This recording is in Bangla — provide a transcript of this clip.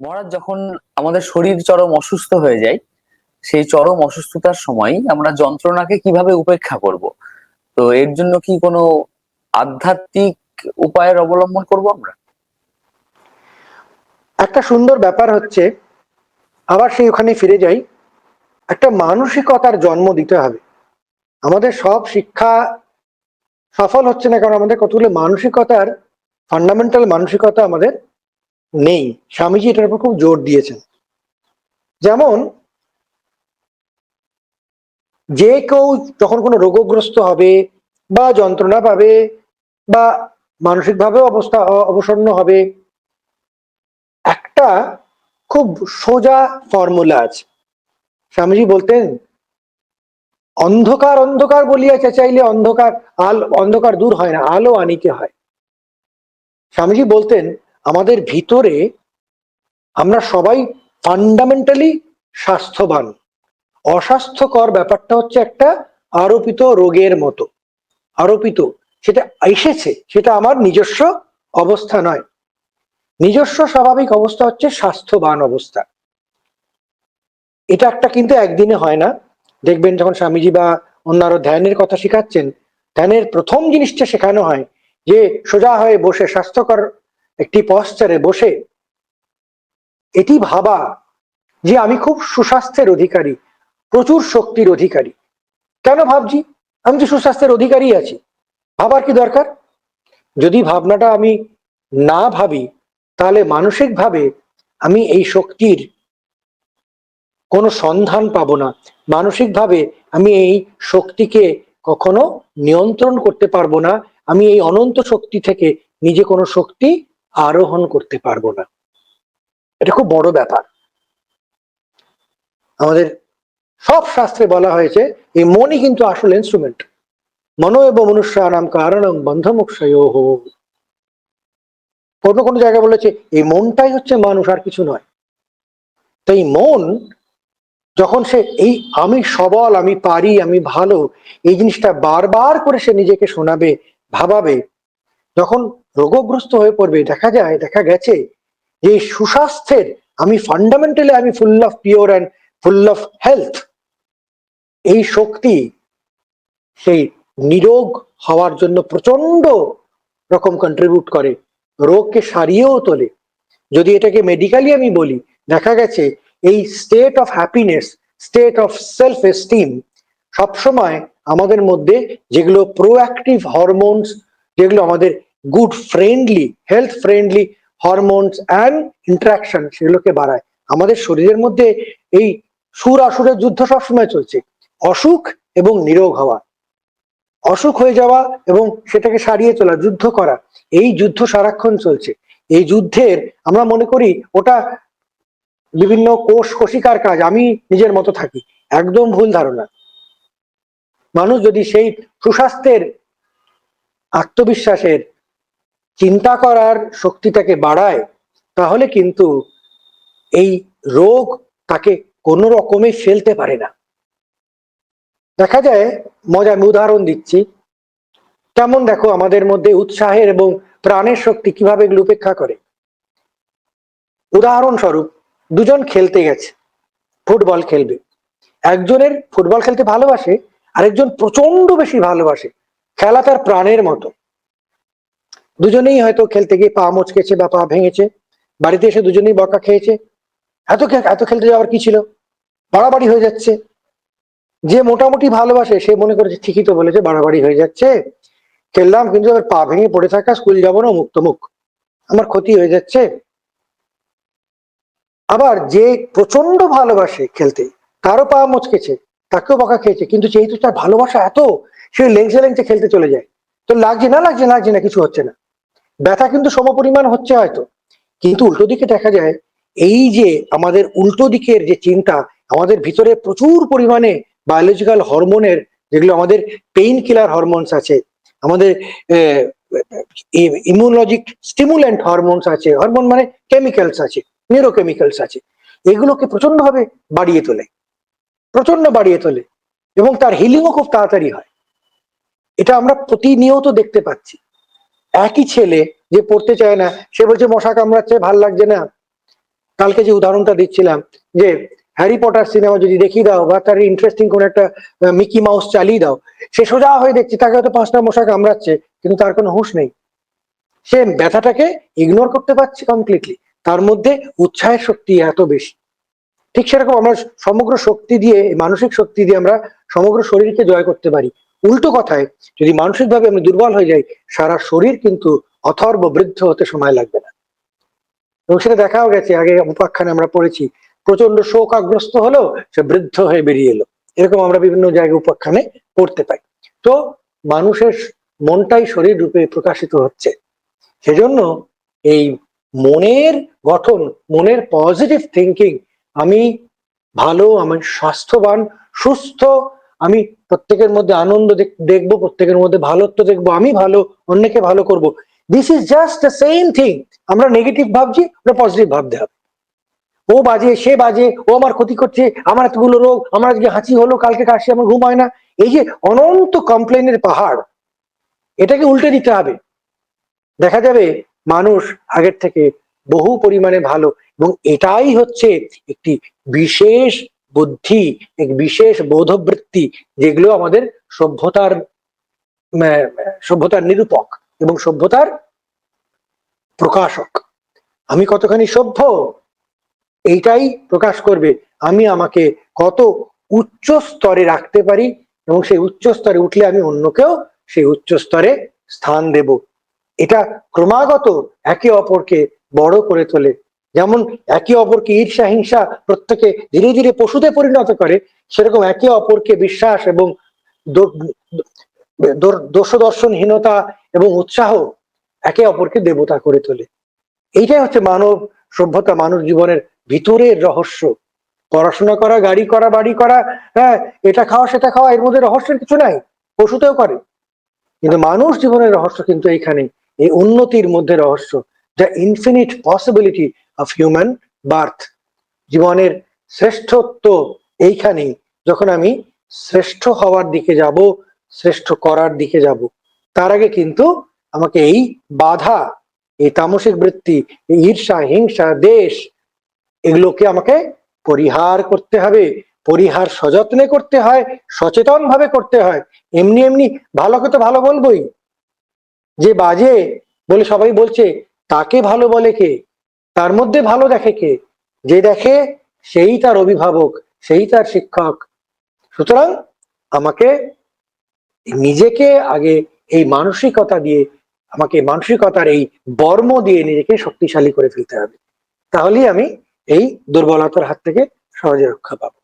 মহারাজ, যখন আমাদের শরীর চরম অসুস্থ হয়ে যায়, সেই চরম অসুস্থতার সময় আমরা যন্ত্রণাকে কীভাবে উপেক্ষা করব? তো এর জন্য কি কোনো আধ্যাত্মিক উপায়ের অবলম্বন করব আমরা? একটা সুন্দর ব্যাপার হচ্ছে, আবার সেই ওখানে ফিরে যাই, একটা মানসিকতার জন্ম দিতে হবে। আমাদের সব শিক্ষা সফল হচ্ছে না, কারণ আমাদের কতগুলো মানসিকতার ফান্ডামেন্টাল মানসিকতা আমাদের নেই। স্বামীজি এটার উপর খুব জোর দিয়েছেন। যেমন, যে কেউ যখন কোনো রোগগ্রস্ত হবে বা যন্ত্রণা পাবে বা মানসিকভাবে অবস্থা অবসন্ন হবে, একটা খুব সোজা ফর্মুলা আছে। স্বামীজি বলতেন, অন্ধকার অন্ধকার বলিয়া চেঁচাইলে অন্ধকার আল অন্ধকার দূর হয় না, আলো আনিকে হয়। স্বামীজি বলতেন আমাদের ভিতরে আমরা সবাই ফান্ডামেন্টালি স্বাস্থ্যবান। অস্বাস্থ্যকর ব্যাপারটা হচ্ছে একটা আরোপিত রোগের মতো। আরোপিত। সেটা এসেছে, সেটা আমার নিজস্ব অবস্থা নয়। নিজস্ব স্বাভাবিক অবস্থা হচ্ছে স্বাস্থ্যবান অবস্থা। এটা একটা কিন্তু একদিনে হয় না। দেখবেন যখন স্বামীজি বা অন্যান্য ধ্যানের কথা শেখাচ্ছেন, ধ্যানের প্রথম জিনিসটা শেখানো হয় যে সোজা হয়ে বসে স্বাস্থ্যকর একটি পশ্চারে বসে, এটি ভাবা যে আমি খুব সুস্বাস্থ্যের অধিকারী, প্রচুর শক্তির অধিকারী। কেন ভাবছি? আমি তো সুস্বাস্থ্যের অধিকারী আছি। ভাবার কি দরকার? যদি ভাবনাটা আমি না ভাবি, তাহলে মানসিকভাবে আমি এই শক্তির কোনো সন্ধান পাবো না। মানসিকভাবে আমি এই শক্তিকে কখনো নিয়ন্ত্রণ করতে পারব না। আমি এই অনন্ত শক্তি থেকে নিজে কোনো শক্তি আরোহণ করতে পারব না। এটা খুব বড় ব্যাপার। আমাদের সব শাস্ত্রে বলা হয়েছে, এই মনই কিন্তু আসল ইনস্ট্রুমেন্ট মনো এবং মনুষ্যানাম কারণম বন্ধমুক্ষয় কোনো কোনো জায়গায় বলেছে, এই মনটাই হচ্ছে মানুষ, আর কিছু নয়। তো এই মন, যখন সে, এই আমি সবল, আমি পারি, আমি ভালো, এই জিনিসটা বারবার করে সে নিজেকে শোনাবে, ভাবাবে যখন রোগগ্রস্ত হয়ে পড়বে। দেখা যায়, দেখা গেছে যে সুস্বাস্থ্যের আমি ফান্ডামেন্টালি আমি full of pure and full of health এই শক্তি, সেই নিরোগ হওয়ার জন্য প্রচণ্ড রকম কন্ট্রিবিউট করে, রোগকে সারিয়েও তোলে। যদি এটাকে মেডিকেলি আমি বলি, দেখা গেছে এই state of happiness state of self esteem সবসময় আমাদের মধ্যে যেগুলো প্রোঅ্যাক্টিভ হরমোনস যেগুলো আমাদের good friendly health friendly hormones and interaction সেগুলোকে বাড়ায়। আমাদের শরীরের মধ্যে এই সুর আসুরের যুদ্ধ সবসময় চলছে। অসুখ এবং নিরোগ হওয়া। অসুখ হয়ে যাওয়া এবং সেটাকে সারিয়ে চলা যুদ্ধ করা, এই যুদ্ধ সারাক্ষণ চলছে। এই যুদ্ধের আমরা মনে করি ওটা বিভিন্ন কোষ কোষিকার কাজ, আমি নিজের মতো থাকি। একদম ভুল ধারণা। মানুষ যদি সেই সুস্বাস্থ্যের, আত্মবিশ্বাসের চিন্তা করার শক্তিটাকে বাড়ায়, তাহলে কিন্তু এই রোগ তাকে কোনো রকমে ফেলতে পারে না। দেখা যায় মজা আমি উদাহরণ দিচ্ছি। তেমন দেখো, আমাদের মধ্যে উৎসাহের এবং প্রাণের শক্তি কীভাবে এগুলো উপেক্ষা করে? উদাহরণস্বরূপ, দুজন খেলতে গেছে, ফুটবল খেলবে। একজনের ফুটবল খেলতে ভালোবাসে, আরেকজন প্রচণ্ড বেশি ভালোবাসে, খেলা তার প্রাণের মতো। দুজনেই হয়তো খেলতে গিয়ে পা মচকেছে বা পা ভেঙেছে। বাড়িতে এসে দুজনেই বকা খেয়েছে। এত এত খেলতে যাওয়ার কি ছিল? বাড়াবাড়ি হয়ে যাচ্ছে। যে মোটামুটি ভালোবাসে, সে মনে করেছে ঠিকই তো বলেছে, বাড়াবাড়ি হয়ে যাচ্ছে। খেললাম, কিন্তু আবার পা ভেঙে পড়ে থাকা, স্কুল যাব না, মুক্ত মুখ। আমার ক্ষতি হয়ে যাচ্ছে। আবার যে প্রচণ্ড ভালোবাসে খেলতে, তারও পা মচকেছে, তাকেও বকা খেয়েছে, কিন্তু যেহেতু তার ভালোবাসা এত, সে লেংচে লেংচে খেলতে চলে যায়। তো লাগছে না, লাগছে লাগছে না, কিছু হচ্ছে না। ব্যথা কিন্তু সমপরিমাণ হচ্ছে হয়তো। কিন্তু উল্টো দিকে দেখা যায়, এই যে আমাদের উল্টো দিকের যে চিন্তা, আমাদের ভিতরে প্রচুর পরিমাণে বায়োলজিক্যাল হরমোনের যেগুলো আমাদের পেইন কিলার হরমোনস আছে, আমাদের ইমিউনোলজিক স্টিমুল্যান্ট হরমোনস আছে হরমোন মানে কেমিক্যালস আছে নিউরোকেমিক্যালস আছে, এগুলোকে প্রচন্ডভাবে বাড়িয়ে তোলে প্রচণ্ড বাড়িয়ে তোলে, এবং তার হিলিংও খুব তাড়াতাড়ি হয়। এটা আমরা প্রতিনিয়ত দেখতে পাচ্ছি। একই ছেলে যে পড়তে চায় না, সে বলছে, মশা কামড়াচ্ছে, ভালো লাগছে না। কালকে যে উদাহরণটা দিচ্ছিলাম, যে হ্যারি পটার সিনেমা যদি দেখিয়ে দাও বা তার ইন্টারেস্টিং কোন একটা মিকি মাউস চালিয়ে দাও, সে সোজা হয়ে দেখছে, তাকে হয়তো পাঁচটা মশা কামড়াচ্ছে, কিন্তু তার কোনো হুঁশ নেই। সে ব্যথাটাকে ইগনোর করতে পারছে কমপ্লিটলি তার মধ্যে উৎসাহের শক্তি এত বেশি। ঠিক সেরকম আমরা সমগ্র শক্তি দিয়ে, মানসিক শক্তি দিয়ে আমরা সমগ্র শরীরকে জয় করতে পারি। উল্টো কথায়, যদি মানসিকভাবে আমি দুর্বল হয়ে যাই, সারা শরীর কিন্তু অথর্ব বৃদ্ধ হতে সময় লাগবে না। এবং সেটা দেখাও গেছে, আগে উপাখ্যানে আমরা পড়েছি প্রচণ্ড শোকাগ্রস্ত হলেও সে বৃদ্ধ হয়ে বেরিয়ে এলো। এরকম আমরা বিভিন্ন জায়গায় উপাখ্যানে পড়তে পাই। তো মানুষের মনটাই শরীর রূপে প্রকাশিত হচ্ছে। সেজন্য এই মনের গঠন, মনের পজিটিভ থিঙ্কিং আমি ভালো, আমি স্বাস্থ্যবান, সুস্থ আমি প্রত্যেকের মধ্যে আনন্দ দেখ- দেখব, প্রত্যেকের মধ্যে ভালোত্ব দেখব, আমি ভালো, অন্যকে ভালো করব। This is just the same thing আমরা নেগেটিভ ভাবছি ওটা পজিটিভ ভাবতে হবে। ও বাজে, সে বাজে, ও আমার ক্ষতি করছে, আমার এতগুলো রোগ, আমার আজকে হাঁচি হলো, কালকে কাশি, আমার ঘুম হয় না। এই যে অনন্ত কমপ্লেনের পাহাড়, এটাকে উল্টে দিতে হবে। দেখা যাবে মানুষ আগের থেকে বহু পরিমাণে ভালো এবং এটাই হচ্ছে একটি বিশেষ বুদ্ধি, এক বিশেষ বোধবৃত্তি, যেগুলো আমাদের সভ্যতার সভ্যতার নিরূপক এবং সভ্যতার প্রকাশক। আমি কতখানি সভ্য? এইটাই প্রকাশ করবে আমি আমাকে কত উচ্চ স্তরে রাখতে পারি এবং সেই উচ্চ স্তরে উঠলে আমি অন্যকেও সেই উচ্চ স্তরে স্থান দেব। এটা ক্রমাগত একে অপরকে বড় করে তোলে। যেমন একে অপরকে ঈর্ষা, হিংসা প্রত্যেকে ধীরে ধীরে পশুতে পরিণত করে, সেরকম একে অপরকে বিশ্বাস এবং দো- দো- দোষদর্শনহীনতা এবং উৎসাহ একে অপরকে দেবতা করে তোলে। এইটাই হচ্ছে মানব সভ্যতা, মানব জীবনের ভিতরের রহস্য। পড়াশোনা করা, গাড়ি করা, বাড়ি করা হ্যাঁ এটা খাওয়া, সেটা খাওয়া, এর মধ্যে রহস্যের কিছু নাই, পশুতেও করে। কিন্তু মানুষ জীবনের রহস্য কিন্তু এইখানে এই উন্নতির মধ্যে রহস্য, যা infinite possibility of human birth জীবনের শ্রেষ্ঠত্ব এইখানেই। যখন আমি শ্রেষ্ঠ হওয়ার দিকে যাব, শ্রেষ্ঠ করার দিকে যাব, তার আগে কিন্তু আমাকে এই বাধা, এই তামসিক বৃত্তি, এই ঈর্ষা, হিংসা, দেশ, এগুলোকে আমাকে পরিহার করতে হবে। পরিহার সযত্নে করতে হয় সচেতন ভাবে করতে হয়। এমনি এমনি ভালোকে তো ভালো বলবোই। যে বাজে বলে সবাই বলছে, তাকে ভালো বলে কে? তার মধ্যে ভালো দেখে কে? যে দেখে সেই তার অভিভাবক, সেই তার শিক্ষক। সুতরাং আমাকে নিজেকে আগে এই মানসিকতা দিয়ে, আমাকে মানসিকতার এই বর্ম দিয়ে নিজেকে শক্তিশালী করে ফেলতে হবে। তাহলেই আমি এই দুর্বলতার হাত থেকে সহজে রক্ষা পাবো।